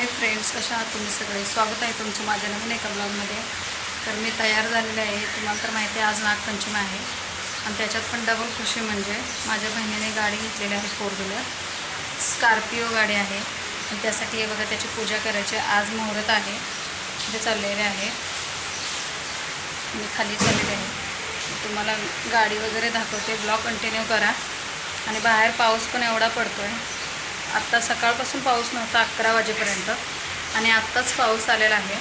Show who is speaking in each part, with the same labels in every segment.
Speaker 1: Hi friends कशा आहात तुम्ही सगळे? स्वागत आहे तुमचं माझ्या नवीन एका ब्लॉगमध्ये. तर मी तयार झालेले आहे. तुम्हाला तर माहिती आहे आज नागपंचमी आहे. आणि त्याच्यात पण डबल खुशी म्हणजे माझ्या बहिणीने गाडी घेतलेली आहे फोर व्हीलर स्कॉर्पिओ गाडी आहे. आणि त्यासाठी हे बघा त्याची पूजा करायची आज मुहूर्त आहे. ते चाललेले आहे. मी खाली चाललेले आहे. तुम्हाला गाडी वगैरे दाखवते. ब्लॉग कंटिन्यू करा. आणि बाहेर पाऊस पण एवढा पडतो आहे आत्ता सकाळपासून पाऊस नव्हता अकरा वाजेपर्यंत. आणि आत्ताच पाऊस आलेला आहे.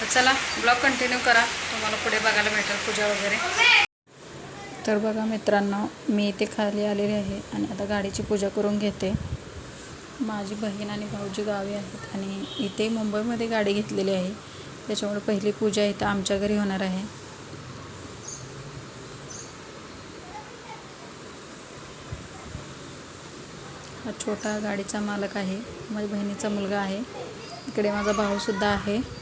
Speaker 1: तर चला ब्लॉग कंटिन्यू करा. तुम्हाला पुढे बघायला भेटेल पूजा वगैरे. तर बघा मित्रांनो मी इथे खाली आलेली आहे आणि आता गाडीची पूजा करून घेते. माझी बहीण आणि भाऊजी गावी आहेत आणि इथे मुंबईमध्ये गाडी घेतलेली आहे. त्याच्यामुळे पहिली पूजा इथं आमच्या घरी होणार आहे. हा छोटा गाडीचा मालक आहे. माझ्या बहिणीचा मुलगा आहे. इकडे माझा भाऊसुद्धा आहे.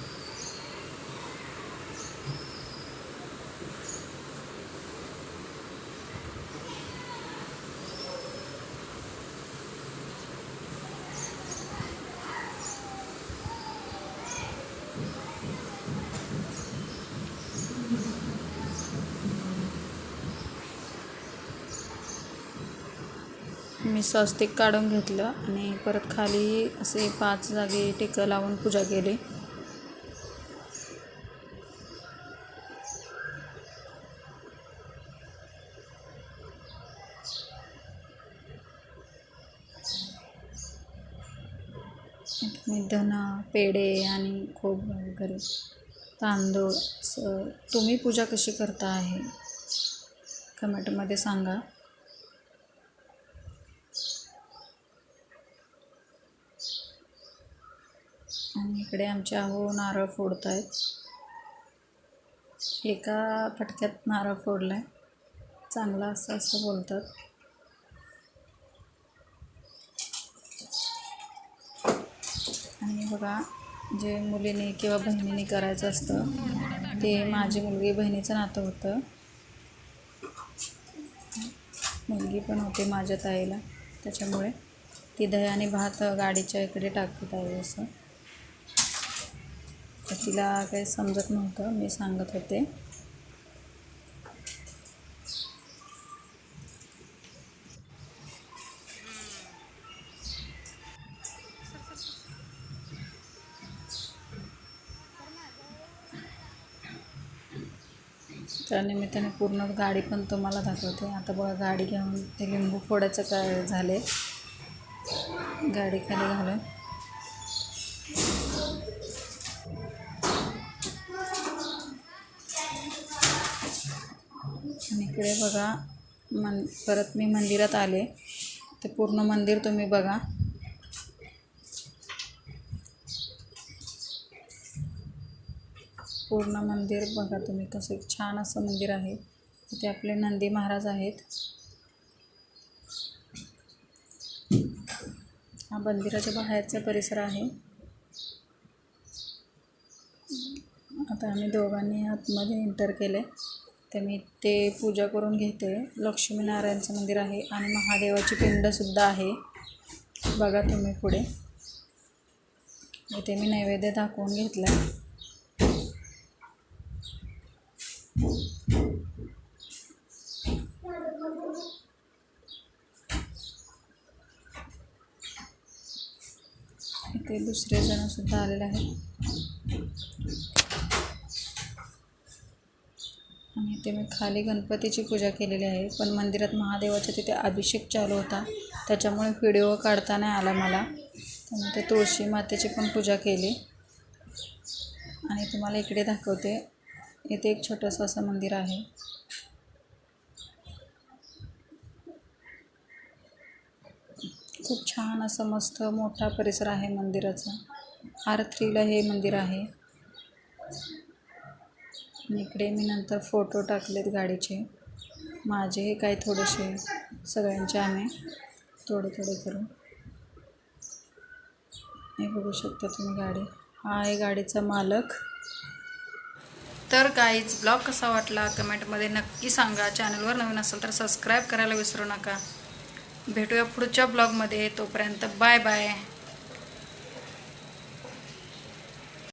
Speaker 1: मी स्वस्तिक काढून घेतलं आणि परत खाली असे पाच जागे टेकं लावून पूजा केली. मी धन पेढे आणि खोब वगैरे तांदूळ असं तुम्ही पूजा कशी करता आहे? कमेंटमध्ये सांगा आणि इकडे आमच्या आहो नारळ फोडत आहेत एका फटक्यात नारळ फोडला आहे चांगला असं असं बोलतात. आणि बघा जे मुलीने किंवा बहिणीने करायचं असतं ते माझी मुलगी बहिणीचं नातं होतं. मुलगी पण होते माझ्या ताईला. त्याच्यामुळे ती दह्याने आणि भात गाडीच्या इकडे टाकत आहे असं. तर तिला काही समजत नव्हतं मी सांगत होते. त्या निमित्ताने पूर्ण गाडी पण तुम्हाला दाखवते. आता बघा गाडी घेऊन ते लिंबू फोडायचं काय झाले गाडी खाली घालून आणि इकडे बघा मन परत मी मंदिरात आले. ते पूर्ण मंदिर तुम्ही बघा. पूर्ण मंदिर बघा तुम्ही कसं एक छान असं मंदिर आहे. इथे आपले नंदी महाराज आहेत. हा मंदिराच्या बाहेरचा परिसर आहे. आता आम्ही दोघांनी आतमध्ये एंटर केले तर मी ते पूजा करून घेते. लक्ष्मीनारायणचं मंदिर आहे आणि महादेवाची पिंडसुद्धा आहे. बघा तुम्ही पुढे. इथे मी नैवेद्य दाखवून घेतला इथे दुसरे जणसुद्धा आलेले आहेत. आणि इथे मी खाली गणपतीची पूजा केलेली आहे. पण मंदिरात महादेवाच्या तिथे अभिषेक चालू होता. त्याच्यामुळे व्हिडिओ काढता नाही आला मला. तर मी ते तुळशी मातेची पण पूजा केली. आणि तुम्हाला इकडे दाखवते. इथे एक छोटंसं असं मंदिर आहे. खूप छान असं मस्त मोठा परिसर आहे मंदिराचा. आर थ्रीला हे मंदिर आहे. इकडे मी नंतर फोटो टाकलेत गाडीचे. माझे हे काही थोडेसे सगळ्यांचे आम्ही थोडे थोडे करून. हे बघू शकता तुम्ही गाडी. हा आहे गाडीचा मालक. तर काहीच ब्लॉग कसा वाटला? कमेंटमध्ये नक्की सांगा. चॅनलवर नवीन असेल तर सबस्क्राईब करायला विसरू नका. भेटूया पुढच्या ब्लॉगमध्ये तोपर्यंत बाय बाय